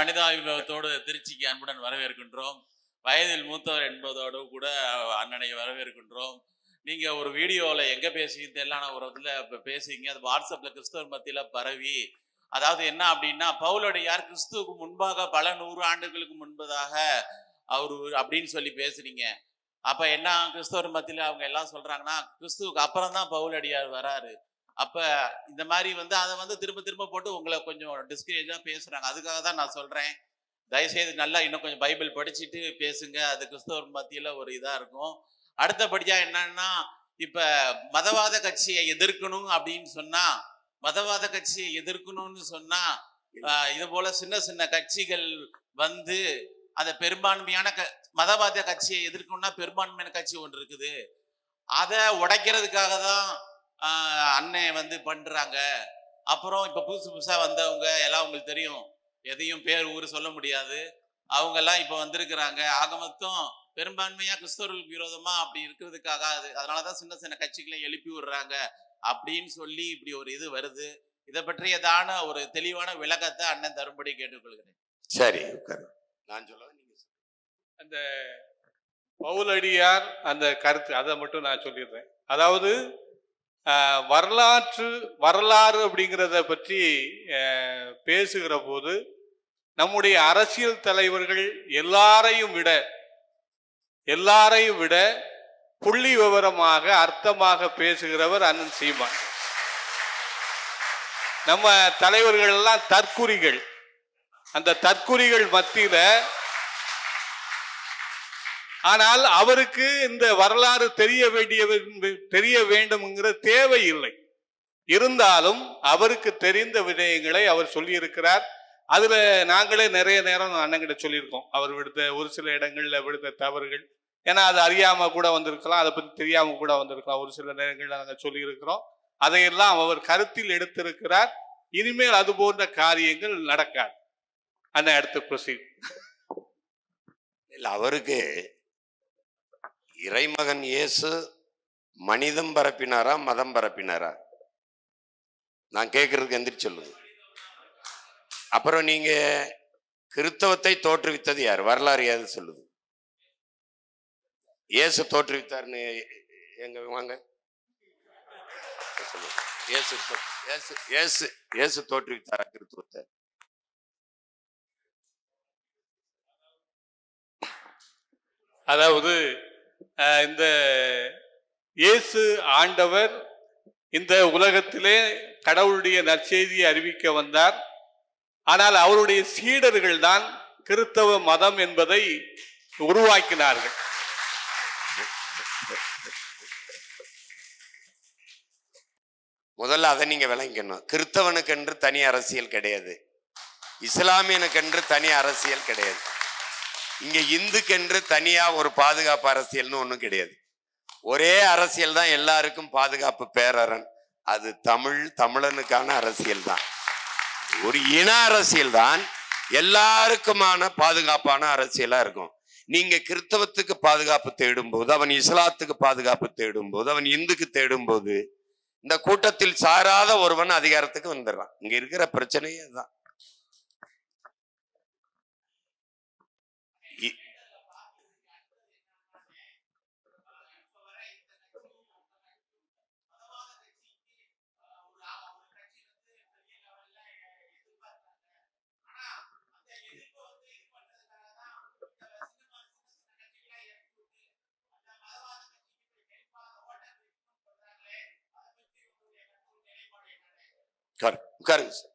மனிதாபிமானத்தோடு திருச்சிக்கு அன்புடன் வரவேற்கின்றோம். வயதில் மூத்தவர் என்பதோடு கூட அண்ணனை வரவேற்கின்றோம். நீங்க ஒரு வீடியோல எங்க பேசிக்கிட்டு எல்லாம் ஒரு இடத்துல இப்ப அது வாட்ஸ்அப்ல கிறிஸ்தவர் மத்தியில பரவி. அதாவது என்ன அப்படின்னா பவுலடியார் கிறிஸ்துவுக்கு முன்பாக பல நூறு ஆண்டுகளுக்கு முன்பதாக அவரு அப்படின்னு சொல்லி பேசுறீங்க. அப்ப என்ன கிறிஸ்தவர் மத்தியில அவங்க எல்லாம் சொல்றாங்கன்னா கிறிஸ்துவுக்கு அப்புறம் தான் பவுலடியார் வராரு. அப்போ இந்த மாதிரி வந்து அதை வந்து திரும்ப திரும்ப போட்டு உங்களை கொஞ்சம் டிஸ்கரேஜாக பேசுகிறாங்க அதுக்காக தான் நான் சொல்கிறேன் தயவுசெய்து நல்லா இன்னும் கொஞ்சம் பைபிள் படிச்சுட்டு பேசுங்க. அது கிறிஸ்தவர் மத்தியில் ஒரு இதாக இருக்கும். அடுத்தபடியாக என்னன்னா இப்போ மதவாத கட்சியை எதிர்க்கணும் அப்படின்னு சொன்னால் மதவாத கட்சியை எதிர்க்கணும்னு சொன்னால் இது போல் சின்ன சின்ன கட்சிகள் வந்து அந்த பெரும்பான்மையான க மதவாத கட்சியை எதிர்க்கணும்னா பெரும்பான்மையான கட்சி ஒன்று இருக்குது. அதை உடைக்கிறதுக்காக தான் அண்ணன் வந்து பண்றாங்க. அப்புறம் இப்ப புதுசு புதுசா வந்தவங்க எல்லாம் உங்களுக்கு தெரியும். எதையும் பேர் ஊர் சொல்ல முடியாது. அவங்க எல்லாம் இப்ப வந்திருக்கிறாங்க. ஆக மொத்தம் பெரும்பான்மையா கிறிஸ்தவர்களுக்கு விரோதமா அப்படி இருக்கிறதுக்காக அது அதனாலதான் சின்ன சின்ன கட்சிகளை எழுப்பி விடுறாங்க அப்படின்னு சொல்லி இப்படி ஒரு இது வருது. இதை பற்றியதான ஒரு தெளிவான விளக்கத்தை அண்ணன் தரும்படி கேட்டுக்கொள்கிறேன். சரி நான் சொல்ல. அந்த பவுலடியார் அந்த கருத்து அதை மட்டும் நான் சொல்லிடுறேன். அதாவது வரலாற்று வரலாறு அப்படிங்கிறத பற்றி பேசுகிற போது நம்முடைய அரசியல் தலைவர்கள் எல்லாரையும் விட எல்லாரையும் விட புள்ளி விவரமாக அர்த்தமாக பேசுகிறவர் அண்ணன் சீமான். நம்ம தலைவர்கள் எல்லாம் தற்குறிகள். அந்த தற்குறிகள் மத்தியில ஆனால் அவருக்கு இந்த வரலாறு தெரிய வேண்டிய தெரிய வேண்டும்ங்கிற தேவை இல்லை. இருந்தாலும் அவருக்கு தெரிந்த விடயங்களை அவர் சொல்லியிருக்கிறார். அதுல நாங்களே நிறைய நேரம் அண்ணங்கிட்ட சொல்லியிருக்கோம். அவர் விடுத்த ஒரு சில இடங்கள்ல விடுத்த தவறுகள். ஏன்னா அது அறியாம கூட வந்திருக்கலாம். அதை பத்தி தெரியாம கூட வந்திருக்கலாம். ஒரு சில நேரங்கள்ல நாங்கள் சொல்லியிருக்கிறோம். அதையெல்லாம் அவர் கருத்தில் எடுத்திருக்கிறார். இனிமேல் அது போன்ற காரியங்கள் நடக்காது. அண்ணன் அடுத்து ப்ரொசீட் இல்லை அவருக்கு இறைமகன் இயேசு மனிதம் பரப்பினாரா மதம் பரப்பினாரா? நான் கேட்கறதுக்கு எந்திரிச்சு சொல்லுங்க. அப்புறம் நீங்க கிறித்தவத்தை தோற்றுவித்தது யார்? வரலாறு ஏது சொல்லுது? இயேசு தோற்றுவித்தார்னு எங்க வாங்க? இயேசு இயேசு இயேசு இயேசு தோற்றுவித்தாரா கிறித்துவத்தை? அதாவது இந்த இயேசு ஆண்டவர் இந்த உலகத்திலே கடவுளுடைய நற்செய்தியை அறிவிக்க வந்தார். ஆனால் அவருடைய சீடர்கள் தான் கிறிஸ்தவ மதம் என்பதை உருவாக்கினார்கள். முதல்ல அதை நீங்க விளங்கணும். கிறிஸ்தவனுக்கென்று தனி அரசியல் கிடையாது. இஸ்லாமியனுக்கென்று தனி அரசியல் கிடையாது. இங்க இந்துக்கென்று தனியா ஒரு பாதுகாப்பு அரசியல்னு ஒன்றும் கிடையாது. ஒரே அரசியல் தான் எல்லாருக்கும் பாதுகாப்பு பேரரன். அது தமிழ் தமிழனுக்கான அரசியல் தான். ஒரு இன அரசியல் தான் எல்லாருக்குமான பாதுகாப்பான அரசியலா இருக்கும். நீங்க கிறிஸ்தவத்துக்கு பாதுகாப்பு தேடும் போது அவன் இஸ்லாத்துக்கு பாதுகாப்பு தேடும் போது அவன் இந்துக்கு தேடும் போது இந்த கூட்டத்தில் சாராத ஒருவன் அதிகாரத்துக்கு வந்துடுறான். இங்க இருக்கிற பிரச்சனையே தான் உட்காருங்க சார்.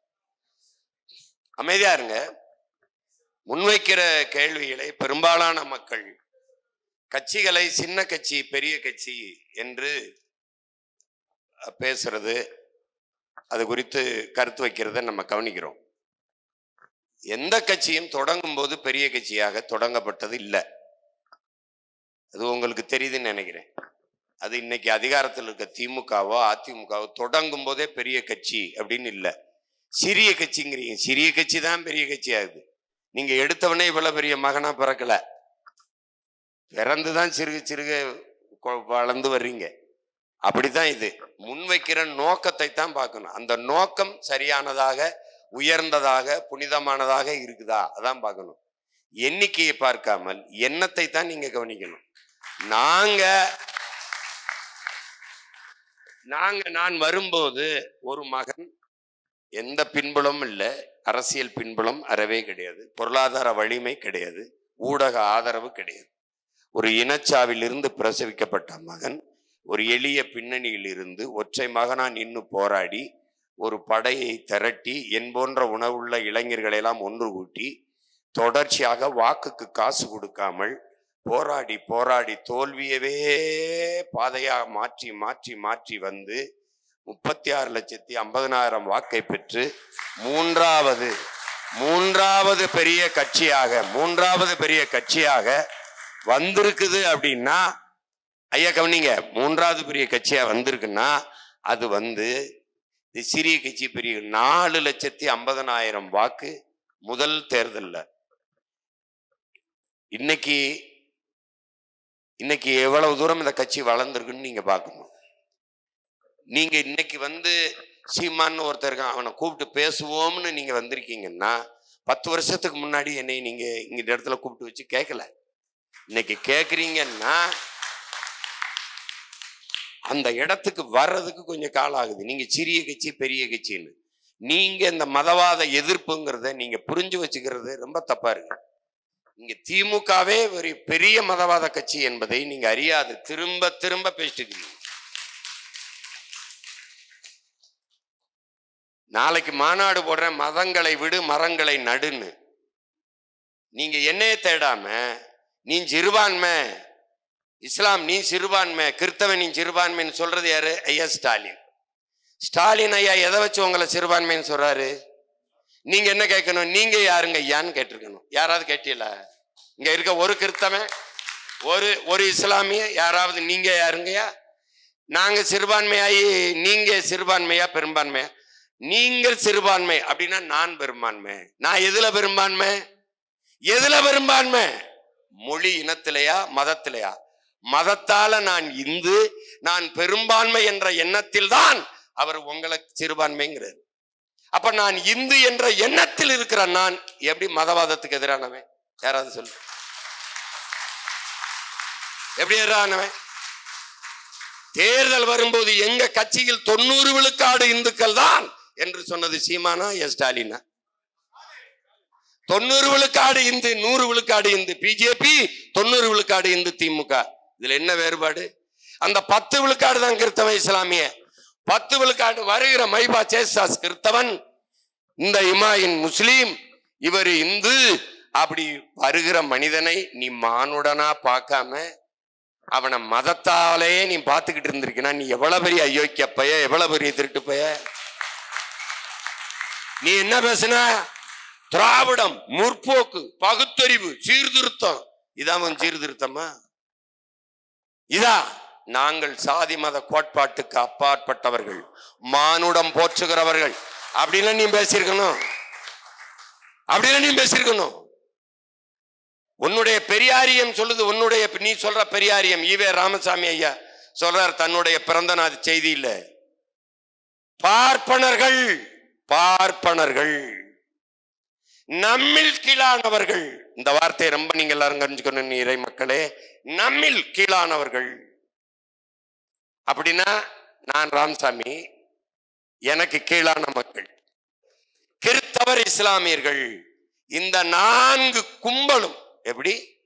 அமைதியா இருங்க. முன்வைக்கிற கேள்விகளை பெரும்பாலான மக்கள் கட்சிகளை சின்ன கட்சி பெரிய கட்சி என்று பேசுறது அது குறித்து கருத்து வைக்கிறத நம்ம கவனிக்கிறோம். எந்த கட்சியும் தொடங்கும் போது பெரிய கட்சியாக தொடங்கப்பட்டது இல்லை. அது உங்களுக்கு தெரியுதுன்னு நினைக்கிறேன். அது இன்னைக்கு அதிகாரத்தில் இருக்க திமுகவோ அதிமுகவோ தொடங்கும் போதே பெரிய கட்சி அப்படின்னு இல்லை. சிறிய கட்சிங்கிறீங்க. சிறிய கட்சி தான் பெரிய கட்சி ஆகுது. நீங்க எடுத்தவனே இவ்வளவு பெரிய மகனா பிறக்கல. பிறந்துதான் சிறுக சிறுக வளர்ந்து வர்றீங்க. அப்படிதான் இது. முன்வைக்கிற நோக்கத்தை தான் பார்க்கணும். அந்த நோக்கம் சரியானதாக உயர்ந்ததாக புனிதமானதாக இருக்குதா? அதான் பார்க்கணும். எண்ணிக்கையை பார்க்காமல் எண்ணத்தை தான் நீங்க கவனிக்கணும். நாங்க நாங்க நான் வரும்போது ஒரு மகன் எந்த பின்புலமும் இல்லை. அரசியல் பின்புலம் அறவே கிடையாது. பொருளாதார வலிமை கிடையாது. ஊடக ஆதரவு கிடையாது. ஒரு இனச்சாவிலிருந்து பிரசவிக்கப்பட்ட மகன் ஒரு எளிய பின்னணியில் இருந்து ஒற்றை மகனா நின்று போராடி ஒரு படையை திரட்டி என் போன்ற உணவுள்ள இளைஞர்களை எல்லாம் ஒன்று கூட்டி தொடர்ச்சியாக வாக்குக்கு காசு கொடுக்காமல் போராடி போராடி தோல்வியவே பாதையாக மாற்றி மாற்றி மாற்றி வந்து முப்பத்தி ஆறு லட்சத்தி ஐம்பதனாயிரம் வாக்கை பெற்று மூன்றாவது மூன்றாவது பெரிய கட்சியாக மூன்றாவது பெரிய கட்சியாக வந்திருக்குது அப்படின்னா ஐயா கவனிங்க மூன்றாவது பெரிய கட்சியாக வந்திருக்குன்னா அது வந்து இது சிறிய கட்சி பெரிய நாலு லட்சத்தி ஐம்பதனாயிரம் வாக்கு முதல் தேர்தலில். இன்னைக்கு இன்னைக்கு எவ்வளவு தூரம் இந்த கட்சி வளர்ந்துருக்குன்னு நீங்க பார்க்கணும். நீங்க இன்னைக்கு வந்து சீமான்னு ஒருத்தர் இருக்கான் அவனை கூப்பிட்டு பேசுவோம்னு நீங்க வந்திருக்கீங்கன்னா பத்து வருஷத்துக்கு முன்னாடி என்னை நீங்க இங்க இந்த இடத்துல கூப்பிட்டு வச்சு கேட்கல. இன்னைக்கு கேட்குறீங்கன்னா அந்த இடத்துக்கு வர்றதுக்கு கொஞ்சம் காலம் ஆகுது. நீங்க சிறிய கட்சி பெரிய கட்சின்னு. நீங்க இந்த மதவாத எதிர்ப்புங்கிறத நீங்க புரிஞ்சு வச்சுக்கிறது ரொம்ப தப்பா இருக்கு. இங்க திமுகவே ஒரு பெரிய மதவாத கட்சி என்பதை நீங்க அறியாது. திரும்ப திரும்ப பேசிட்டு நாளைக்கு மாநாடு போடுற மதங்களை விடு மரங்களை நடுன்னு. நீங்க என்னைய தேடாம நீ சிறுபான்மை இஸ்லாம் நீ சிறுபான்மை கிறித்தவன் நீ சிறுபான்மைன்னு சொல்றது யாரு? ஐயா ஸ்டாலின். ஸ்டாலின் ஐயா எதை வச்சு உங்களை சிறுபான்மைன்னு சொல்றாரு? நீங்க என்ன கேட்கணும்? நீங்க யாருங்க? ஐயான்னு கேட்டிருக்கணும். யாராவது கேட்டீங்களா? இங்க இருக்க ஒரு கிறித்தவன் ஒரு ஒரு இஸ்லாமிய யாராவது நீங்க யாருங்கய்யா? நாங்க சிறுபான்மையாயி நீங்க சிறுபான்மையா பெரும்பான்மையா? நீங்கள் சிறுபான்மை அப்படின்னா நான் பெரும்பான்மை. நான் எதுல பெரும்பான்மை? எதுல பெரும்பான்மை? மொழி இனத்திலையா? மதத்திலையா? மதத்தால நான் இந்து நான் பெரும்பான்மை என்ற எண்ணத்தில் தான் அவர் உங்களை சிறுபான்மைங்கிறார். அப்ப நான் இந்து என்ற எண்ணத்தில் இருக்கிற நான் எப்படி மதவாதத்துக்கு எதிரானவன்? யாராவது சொல்லு. எப்படி எதிரானவன்? தேர்தல் வரும்போது எங்க கட்சியில் தொண்ணூறு விழுக்காடு இந்துக்கள் தான் என்று சொன்னது சீமானா எஸ் ஸ்டாலினா? தொண்ணூறு விழுக்காடு இந்து நூறு விழுக்காடு இந்து. பிஜேபி தொண்ணூறு விழுக்காடு இந்து திமுக. இதுல என்ன வேறுபாடு? அந்த பத்து விழுக்காடு தான் கிறிஸ்தவ இஸ்லாமிய. பத்து விழுக்காடு வருகிற மைபா சேசாஸ் கிறிஸ்தவன் இந்த இமாயின் முஸ்லீம் இவர் இந்து. அப்படி வருகிற மனிதனை நீ மானுடனா பார்க்காம அவனை மதத்தாலேயே நீ பார்த்துக்கிட்டு இருந்திருக்கனா நீ எவ்வளவு பெரிய அயோக்கிய பைய எவ்வளவு பெரிய திருட்டு பைய? நீ என்ன பேசுன? திராவிடம் முற்போக்கு பகுத்தறிவு சீர்திருத்தம். இதான் சீர்திருத்தமா? இதா? நாங்கள் சாதி மத கோட்பாட்டுக்கு அப்பாற்பட்டவர்கள். மானுடம் போற்றுகிறவர்கள். அப்படின்னு நீ பேசியிருக்கணும். அப்படின்னு நீ பேசியிருக்கணும். உன்னுடைய பெரியாரியம் சொல்லுது உன்னுடைய நீ சொல்ற பெரியாரியம். ஈவே ராமசாமி ஐயா சொல்றார் தன்னுடைய பிறந்த நாள் செய்தியில. பார்ப்பனர்கள் பார்ப்பனர்கள். நம்மில் கீழானவர்கள். இந்த வார்த்தையை ரொம்ப நீங்க எல்லாரும் கணிச்சுக்கணும் இறை மக்களே. நம்மில் கீழானவர்கள். அப்படின்னா நான் ராமசாமி எனக்கு கீழான மக்கள். கிறித்தவர் இஸ்லாமியர்கள். இந்த நான்கு கும்பலும் எப்படி?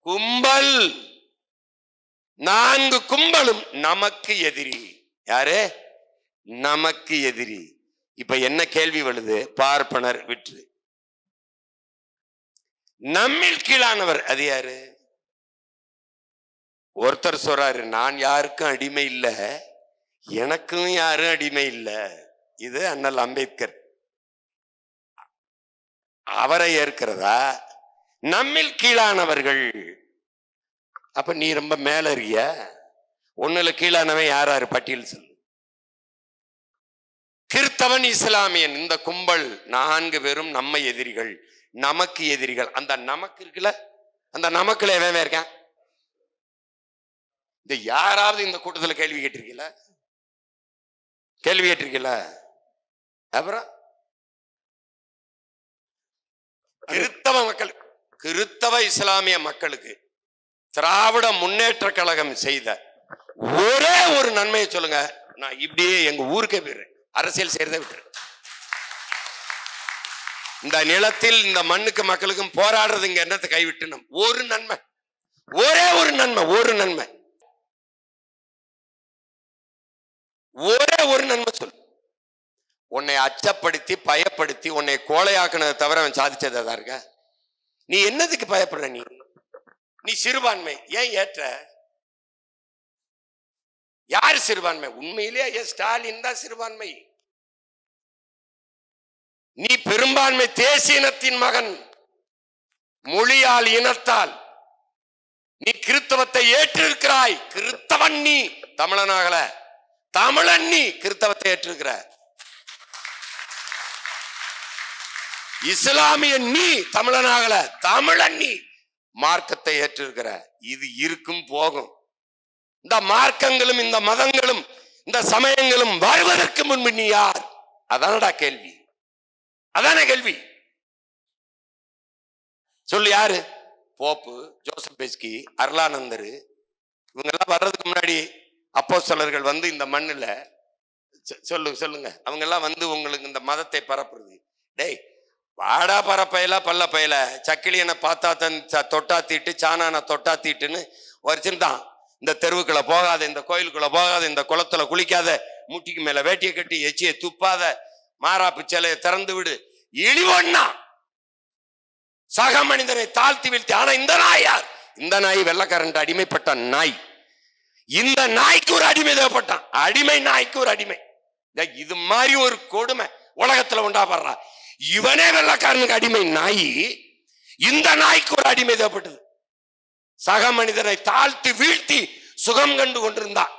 கும்பல். நான்கு கும்பலும் நமக்கு எதிரி. யாரு? நமக்கு எதிரி. இப்ப என்ன கேள்வி வருது? பார்ப்பனர் விற்று. நம்மில் கீழானவர் அது யாரு? ஒருத்தர் சொல்றாரு நான் யாருக்கும் அடிமை இல்லை எனக்கும் யாரும் அடிமை இல்லை. இது அண்ணல் அம்பேத்கர். அவரை ஏற்கிறதா? நம்மில் கீழானவர்கள். அப்ப நீ ரொம்ப மேல இருக்கிய ஒண்ணுல கீழானவன் யார் பட்டியல் சொல்லு. கிறித்தவன் இஸ்லாமியன். இந்த கும்பல் நான்கு பேரும் நம்ம எதிரிகள் நமக்கு எதிரிகள். அந்த நமக்கு இருக்குல்ல? அந்த நமக்குல எவன் இருக்கான்? இந்த யாராவது இந்த கூட்டத்தில் கேள்வி கேட்டிருக்கீல கேள்வி கேட்டிருக்கீல அப்புறம்? கிறித்தவ மக்கள் கிறித்தவ இஸ்லாமிய மக்களுக்கு திராவிட முன்னேற்ற கழகம் செய்த ஒரே ஒரு நன்மையை சொல்லுங்க. நான் இப்படியே எங்க ஊருக்கே போயிடுறேன். அரசியல் செய்யறதை விட்டுறேன். இந்த நிலத்தில் இந்த மண்ணுக்கு மக்களுக்கும் போராடுறதுங்க என்னத்தை கைவிட்டு நம் ஒரு நன்மை. ஒரே ஒரு நன்மை ஒரு நன்மை. ஒரே ஒரு நன்மை சொல் உன்னை அச்சப்படுத்தி பயப்படுத்தி உன்னை கோழையாக்குனதை தவிர அவன் சாதிச்சதா தான் இருக்க? நீ என்னதுக்கு பயப்படுற நீ? நீ சிறுபான்மை. ஏன் ஏற்ற? யார் சிறுபான்மை? உண்மையிலேயே ஐயா ஸ்டாலின் தான் சிறுபான்மை. நீ பெரும்பான்மை தேசிய இனத்தின் மகன். மொழியால் இனத்தால். நீ கிறித்தவத்தை ஏற்றிருக்கிறாய். கிறித்தவன் நீ. தமிழனாகல. தமிழன் நீ கிறித்தவத்தை ஏற்றிருக்கிற இஸ்லாமிய நீ தமிழனாகல தமிழன் நீ மார்க்கத்தை ஏற்றிருக்கிற இது இருக்கும் போகும். இந்த மார்க்கங்களும் இந்த மதங்களும் இந்த சமயங்களும் வருவதற்கு முன்பு நீ யார்? அதானடா கேள்வி. அதான கேள்வி. சொல்லு யாரு? Pope Joseph Beschi Arulanandar. இவங்கெல்லாம் வர்றதுக்கு முன்னாடி அப்போ சிலர்கள் வந்து இந்த மண்ணில் சொ- சொல்லு சொல்லுங்க. அவங்க எல்லாம் வந்து உங்களுக்கு இந்த மதத்தை பரப்புறது. டேய் வாடா பரப்பையில பல்ல பையில. சக்கிலியனை பார்த்தா தன் தொட்டா தீட்டு சாணான தொட்டா தீட்டுன்னு வச்சிருந்தான் இந்த தெருவுக்குள்ள போகாத இந்த கோயிலுக்குள்ள போகாத இந்த குளத்துல குளிக்காத முட்டிக்கு மேல வேட்டியை கட்டி எச்சியை துப்பாத மாறாப்பு சிலையை திறந்து விடு. இழிவண்ணா சக மனிதனை தாழ்த்தி வீழ்த்தி ஆனா இந்த நாய் யார்? இந்த நாய் வெள்ளக்காரன் அடிமைப்பட்ட நாய். இந்த நாய்க்கு ஒரு அடிமை தேவைப்பட்டான். அடிமை நாய்க்கு ஒரு அடிமை. இது மாதிரி ஒரு கொடுமை உலகத்துல உண்டாப்படுறா இவனே வெள்ளக்காரனுக்கு அடிமை நாய் இந்த நாய்க்கு ஒரு அடிமை தேவைப்பட்டது. சக மனிதனை தாழ்த்தி வீழ்த்தி சுகம் கண்டு கொண்டிருந்தான்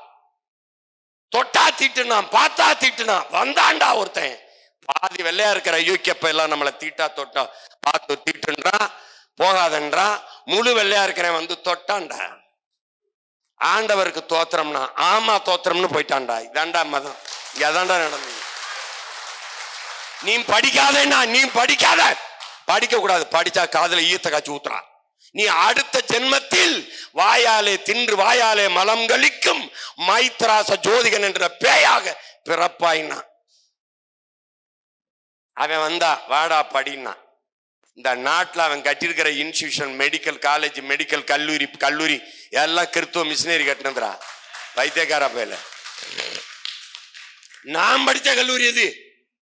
தொட்டா தீட்டுனான் பார்த்தா தீட்டுனான் வந்தான்டா ஒருத்தன். பாதி வெள்ளையா இருக்கிற யூகேப்ப எல்லாம் நம்மளை தீட்டா தொட்டா. பார்த்து தீட்டுன்றான் போகாதன்றான் முழு வெள்ளையா இருக்கிறவன் வந்து தொட்டான்டா. ஆண்டவருக்கு தோத்திரம்னா ஆமா தோத்திரம்னு போயிட்டான்டா. இதான்டா மதம். இதாண்டா நடந்தது. நீ படிக்காதேன்னா நீ படிக்காத. படிக்க கூடாது படிச்சா காதுல ஈத்த காய்ச்சி ஊத்துறான். நீ அடுத்த ஜென்மத்தில் வாயாலே தின்று வாயாலே மலம் கழிக்கும் மைத்ராச ஜோதிகன் என்ற பேயாக பிறப்பாயினா அவன் வந்தா வாடா படின்னா. இந்த நாட்டில் அவன் கட்டியிருக்கிற இன்ஸ்டியூஷன் மெடிக்கல் காலேஜ் மெடிக்கல் கல்லூரி கல்லூரி எல்லாம் கிறித்துவ மிஷினரி கட்டினதுரா வைத்தியக்கார பேல நான் படித்த கல்லூரி எது?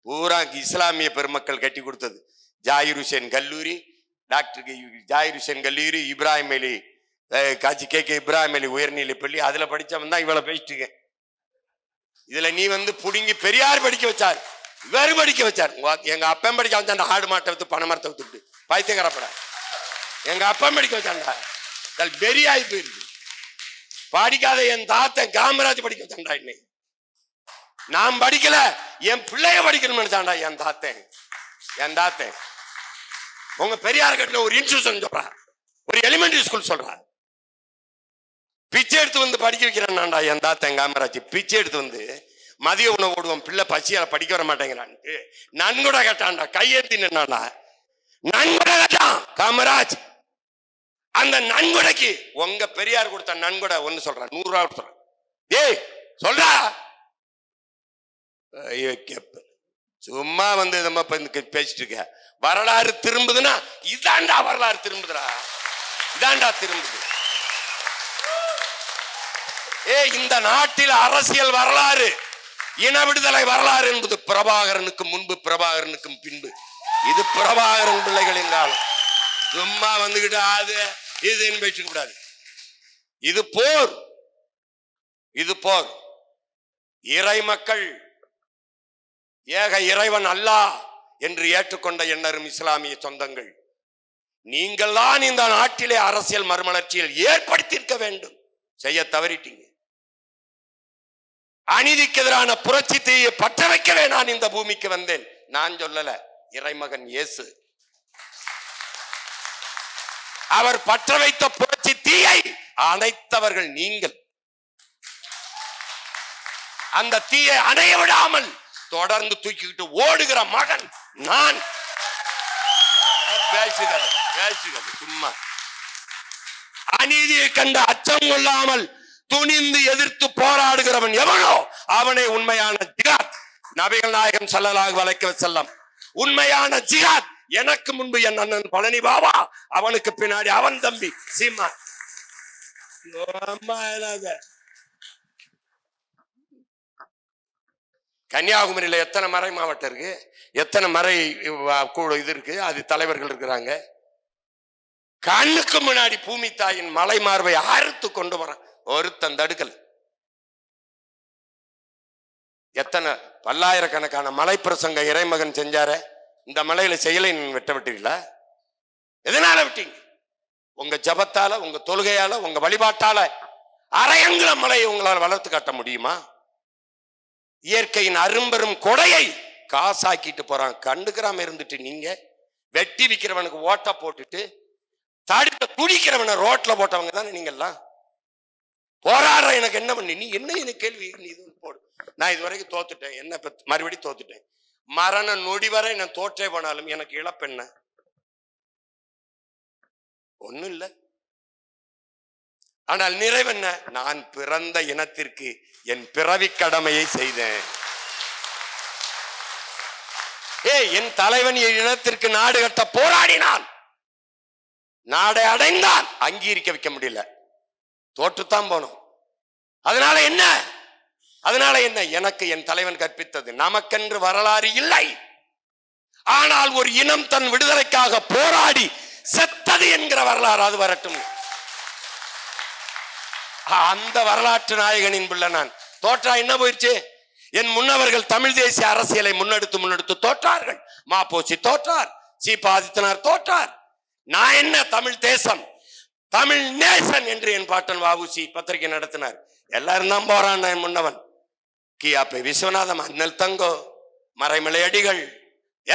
பூரா இஸ்லாமிய பெருமக்கள் கட்டி கொடுத்தது. ஜாயிர் ஹுசேன் கல்லூரி டாக்டர் ஜாயிர் ஹுசேன் கல்லூரி இப்ராஹிம் அலி காட்சி கே கே இப்ராஹிம் அலி உயர்நிலை பள்ளி அதில் படித்தவன் தான் இவ்வளோ பேசிட்டு இருக்கேன். நீ வந்து புடுங்கி பெரியார் படிக்க வச்சார். வெறுபடிக்க படிக்க வச்சார் எங்க அப்பன் படிக்க வச்சான் ஆடு மாட்டை வித்து பண மரத்தை வித்துட்டு பைத்தியக்காரப்பட. எங்க அப்பன் படிக்க வச்சாண்டா வெறி ஆகி போயிருக்கு படிக்காத என் தாத்தன் காமராஜ் படிக்க வச்சாண்டா இன்னைக்கு. நான் படிக்கல என் பிள்ளைய படிக்கணும்னு நினைச்சாண்டா என் தாத்தன். என் தாத்தன். உங்க பெரியார் கட்டின ஒரு இன்ஸ்டியூஷன் சொல்றா. ஒரு எலிமெண்டரி ஸ்கூல் சொல்றா. பிச்சை எடுத்து வந்து படிக்க வைக்கிறான்டா என் தாத்தன் காமராஜ். பிச்சை எடுத்து வந்து மதிய உணவு ஓடுவோம் பிள்ளை பசியால படிக்க வர மாட்டேங்கிறான்ட்டு நன்கூட கேட்டான்டா கையேந்தி நின்னான்டா. நன்கொடை கேட்டான் காமராஜ். அந்த நன்கொடைக்கு உங்க பெரியார் கொடுத்த நன்கொடை ஒண்ணு சொல்றேன் நூறு ரூபா சொல்றான். ஏய் சொல்றா. ஐயோ கேப்ப. சும்மா வந்து நம்ம பேசிட்டு இருக்க. வரலாறு திரும்புதுன்னா இதாண்டா வரலாறு திரும்புதுடா. இதாண்டா திரும்புது. ஏ இந்த நாட்டில் அரசியல் வரலாறு. இன விடுதலை வரலாறு என்பது பிரபாகரனுக்கு முன்பு பிரபாகரனுக்கும் பின்பு. இது பிரபாகரன் பிள்ளைகளின் காலம் சும்மா வந்துகிட்டு அது இதுன்னு பேசிக்க கூடாது. இது போர். இது போர். இறை மக்கள் ஏக இறைவன் அல்லாஹ் என்று ஏற்றுக்கொண்ட எண்ணரும் இஸ்லாமிய சொந்தங்கள். நீங்கள்தான் இந்த நாட்டிலே அரசியல் மறுமலர்ச்சியில் ஏற்படுத்தியிருக்க வேண்டும். செய்ய தவறிட்டீங்க. அநீதிக்கு எதிரான புரட்சி தீயை பற்ற வைக்கவே நான் இந்த பூமிக்கு வந்தேன். நான் சொல்லல இறைமகன் இயேசு. அவர் பற்ற வைத்த புரட்சி தீயை அணைத்தவர்கள் நீங்கள். அந்த தீயை அணைய விடாமல் தொடர்ந்து தூக்கிக்கிட்டு ஓடுகிற மகன் நான். வேஷ்டி கதை சும்மா. அநீதியை கண்ட அச்சம் கொள்ளாமல் துணிந்து எதிர்த்து போராடுகிறவன் எவனோ அவனை உண்மையான ஜிகாத் நபிகள் நாயகம் ஸல்லல்லாஹு வளைக்க செல்லம் உண்மையான ஜிகாத் எனக்கு முன்பு என் அண்ணன் பழனி பாபா அவனுக்கு பின்னாடி அவன் தம்பி சீமா. கன்னியாகுமரியில எத்தனை மறை மாவட்டம் இருக்கு? எத்தனை மறை கூட இது இருக்கு? அது தலைவர்கள் இருக்கிறாங்க. கண்ணுக்கு முன்னாடி பூமி தாயின் மலை மார்பை அறுத்து கொண்டு வரான். ஒருத்தன் தடுக்கல் எத்தனை பல்லாயிரக்கணக்கான மலை பிரசங்க இறைமகன் செஞ்சார இந்த மலையில செயலை வெட்ட விட்டீங்களா எதனால விட்டீங்க? உங்க ஜபத்தால உங்க தொழுகையால உங்க வழிபாட்டால அரையங்குல மலையை உங்களால் வளர்த்து காட்ட முடியுமா? இயற்கையின் அரும்பெரும் கொடையை காசாக்கிட்டு போறான். கண்டுக்கிறாம இருந்துட்டு நீங்க வெட்டி விற்கிறவனுக்கு ஓட்ட போட்டுட்டு தடுக்க குடிக்கிறவனை ரோட்ல போட்டவங்க தானே நீங்கெல்லாம் போராடுற எனக்கு என்ன பண்ணி? நீ என்ன எனக்கு கேள்வி? நீ இது போடு. நான் இது வரைக்கும் தோத்துட்டேன். என்ன இப்ப மறுபடியும் தோத்துட்டேன். மரண நொடி வரை நான் தோற்றே போனாலும் எனக்கு இழப்பென்ன ஒண்ணும் இல்லை. ஆனால் நிறைவென்ன நான் பிறந்த இனத்திற்கு என் பிறவி கடமையை செய்தேன். ஏ என் தலைவன் என் இனத்திற்கு நாடு கட்ட போராடினான். நாடை அடைந்தான். அங்கீகரிக்க வைக்க முடியல. தோற்றுத்தான் போனோம். அதனால என்ன? அதனால என்ன? எனக்கு என் தலைவன் கற்பித்தது. நமக்கென்று வரலாறு இல்லை. ஆனால் ஒரு இனம் தன் விடுதலைக்காக போராடி செத்தது என்கிற வரலாறு அது வரட்டும். அந்த வரலாற்று நாயகனின் பிள்ளை நான். தோற்றா என்ன போயிடுச்சு? என் முன்னவர்கள் தமிழ் தேசிய அரசியலை முன்னெடுத்து முன்னெடுத்து தோற்றார்கள். மாப்போசி தோற்றார். சீபா ஆதித்தனார் தோற்றார். நான் என்ன தமிழ் தேசம்? தமிழ் நேசன் என்று என் பாட்டன் வாவுசி பத்திரிகை நடத்தினார். எல்லாரும் தான் போறான் என் முன்னவன். கியாப்பை விஸ்வநாதம் அண்ணல் தங்கோ மறைமலை அடிகள்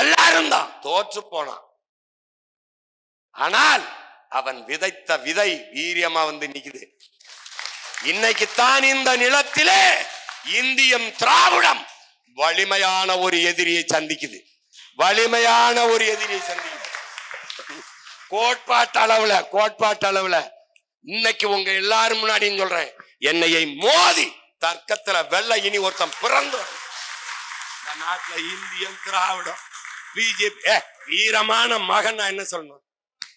எல்லாரும் தான் தோற்று போனான். ஆனால் அவன் விதைத்த விதை வீரியமா வந்து நிக்குது. இன்னைக்கு தான் இந்த நிலத்திலே இந்தியம் திராவிடம் வலிமையான ஒரு எதிரியை சந்திக்குது. வலிமையான ஒரு எதிரியை சந்திக்குது. கோட்பாட்டு அளவுல கோட்பாட்டு அளவுல இன்னைக்கு உங்க எல்லாரும் முன்னாடியும் சொல்றேன். என்னையை மோதி தர்க்கத்துல வெள்ள இனி ஒருத்தன் பிறந்து இந்த நாட்டுல இந்தியன் திராவிடம். பிஜேபி ஏ வீரமான மகன் நான் என்ன சொல்லணும்?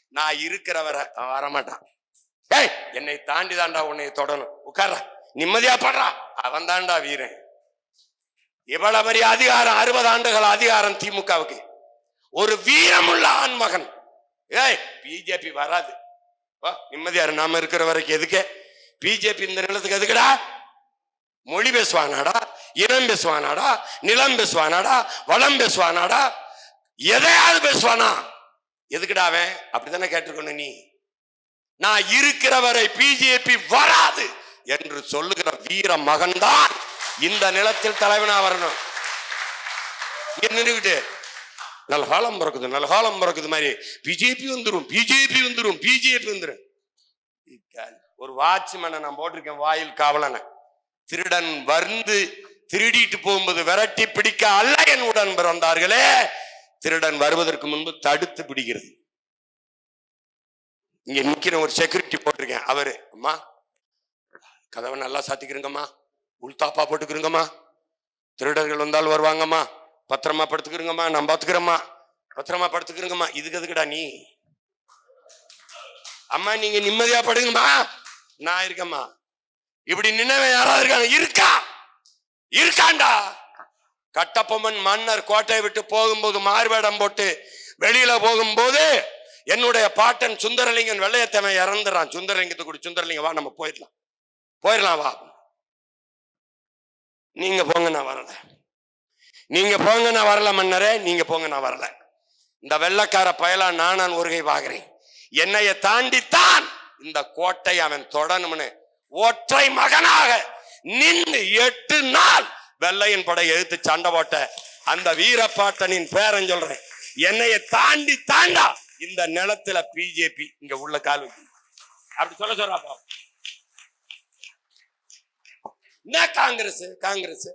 நான் இருக்கிறவரை வரமாட்டான். ஏய் என்னை தாண்டி தாண்டா உன்னை தொடணும். உட்கார்றா. நிம்மதியா படுறா. அவன் தாண்டா வீரன். இவ்வளவு பெரிய அதிகாரம் அறுபது ஆண்டுகள் அதிகாரம் திமுகவுக்கு. ஒரு வீரமுள்ள ஆண்மகன். ஏய் பிஜேபி வராது. வா நிம்மதியார் நாம இருக்கிற வரைக்கும் எதுக்கு? பிஜேபி இந்த நிலத்துக்கு எதுக்குடா? மொழி பேசுவானாடா இனம் பேசுவானாடா நிலம் பேசுவானாடா வளம் பேசுவானாடா எதையாவது பேசுவானா? எதுக்குடா அவன்? அப்படித்தானே கேட்டிருக்கணும் நீ. நான் இருக்கிற வரை பிஜேபி வராது என்று சொல்லுகிற வீர மகன்தான் இந்த நிலத்தில் தலைவனா வரணும். இங்க நின்றுகிட்டு நல்காலம் பிறக்குது நல்காலம் பிறக்குது மாதிரி. பிஜேபி வந்துடும் பிஜேபி வந்துடும் பிஜேபி வந்துடும் ஒரு வாட்ச்மேனை நான் போட்டிருக்கேன் வாயில் காவலனை. திருடன் வந்து திருடிட்டு போகும்போது விரட்டி பிடிக்க அல்ல என் உடன் பிறந்தார்களே. திருடன் வருவதற்கு முன்பு தடுத்து பிடிக்கிறது. இங்க நிக்கிற ஒரு செக்யூரிட்டி போட்டிருக்கேன் அவரு. அம்மா கதவை நல்லா சாத்திக்கிறங்கம்மா உள்தாப்பா போட்டுக்கிறங்கம்மா. திருடர்கள் வந்தால் வருவாங்கம்மா. பத்திரமா படுத்துக்கிறோங்கம்மா நான் பாத்துக்கிறேம்மா. பத்திரமா படுத்துக்கிறோங்கம்மா இதுக்கு எதுக்குடா நீ? அம்மா நீங்க நிம்மதியா படுங்கம்மா. நான் இருக்கேம்மா. இப்படி நின்னவன் யாராவது இருக்காங்க? இருக்கா? இருக்காண்டா? கட்டப்பொம்மன் மன்னர் கோட்டையை விட்டு போகும்போது மார்வேடம் போட்டு வெளியில போகும்போது என்னுடைய பாட்டன் சுந்தரலிங்கன் வெள்ளையத்தவன் இறந்துறான். சுந்தரலிங்கத்தை கூட சுந்தரலிங்கம் வா நம்ம போயிடலாம். போயிடலாம் வா. நீங்க போங்க நான் வரல நீங்க போங்க நான் வரல மன்னரே நீங்க போங்க நான் வரல. இந்த வெள்ளக்கார பயலா நானான் ஒருகை பாக்குறேன் என்னைய தாண்டித்தான் இந்த கோட்டை அவன் தொடணும்னு ஒற்றை மகனாக நின்று எட்டு நாள் வெள்ளையன் படை எழுத்து சண்டை போட்ட அந்த வீரப்பாட்டனின் பேரன் சொல்றேன் என்னைய தாண்டி தாண்டா இந்த நிலத்துல பிஜேபி இங்க உள்ள கால் அப்படி சொல்ல சொல்றாப்பா என்ன காங்கிரஸ் காங்கிரஸ்?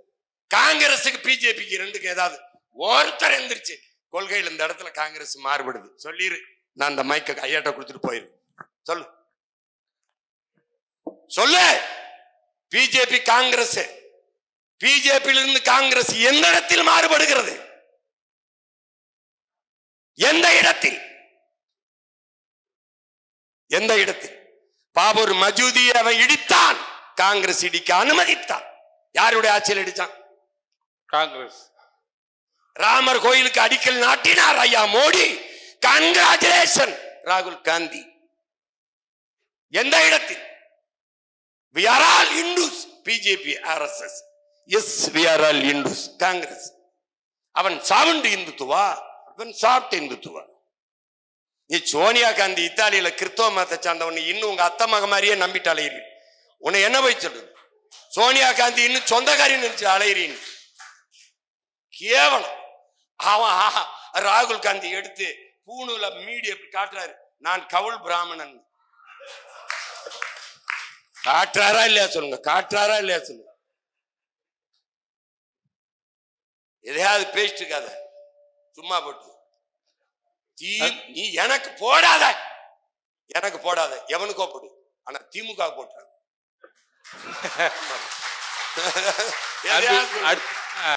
காங்கிரஸுக்கு பிஜேபிக்கு ரெண்டுக்கு ஏதாவது ஒருத்தர் எந்திரிச்சு கொள்கையில் இந்த இடத்துல காங்கிரஸ் மாறுபடுது. சொல்லிரு. நான் அந்த மைக்க ஐயாட்ட கொடுத்துட்டு போயிரு. சொல்லு. சொல்லு. பிஜேபி காங்கிரஸ். பிஜேபியிலிருந்து காங்கிரஸ் எந்த இடத்தில் மாறுபடுகிறது? எந்த இடத்தில்? எந்த இடத்தில்? பாபூர் மஜூதியை அவன் இடித்தான். காங்கிரஸ் இடிக்க அனுமதித்தான். யாருடைய ஆட்சியில் இடிச்சான் காங்கிரஸ். ராமர் கோயிலுக்கு அடிக்கல் நாட்டினார் ஐயா மோடி. கங்கராச்சுலேஷன் ராகுல் காந்தி. எந்த இடத்தில்? We are all Hindus BJP RSS yes we are all Hindus Congress அவன் சாவுண்டு இந்துத்துவா? அவன் சாப்பிட்டு இந்துத்துவா? நீ சோனியா காந்தி இத்தாலியில கிறிஸ்தவ மதத்தை சார்ந்தவன் இன்னும் உங்க அத்தை மக மாதிரியே நம்பிட்டு அலையிறீ. உன்னை என்ன போய் சொல்றது? சோனியா காந்தி இன்னும் சொந்தக்காரின்னு நினைச்சு அலையிறீன்னு கேவலம். அவன் ஆஹா, ராகுல் காந்தி எடுத்து பூணுல மீடிய காட்டுறாரு. நான் கவுல் பிராமணன். காட்டுறாரா இல்லையா சொல்லுங்க காட்டுறாரா இல்லையா சொல்லுங்க. எதையாவது பேசிட்டு இருக்காத. சும்மா போட்டு. தீ நீ எனக்கு போடாத. எனக்கு போடாத. எவனுக்கோ போடு ஆனா திமுக போட்டாங்க.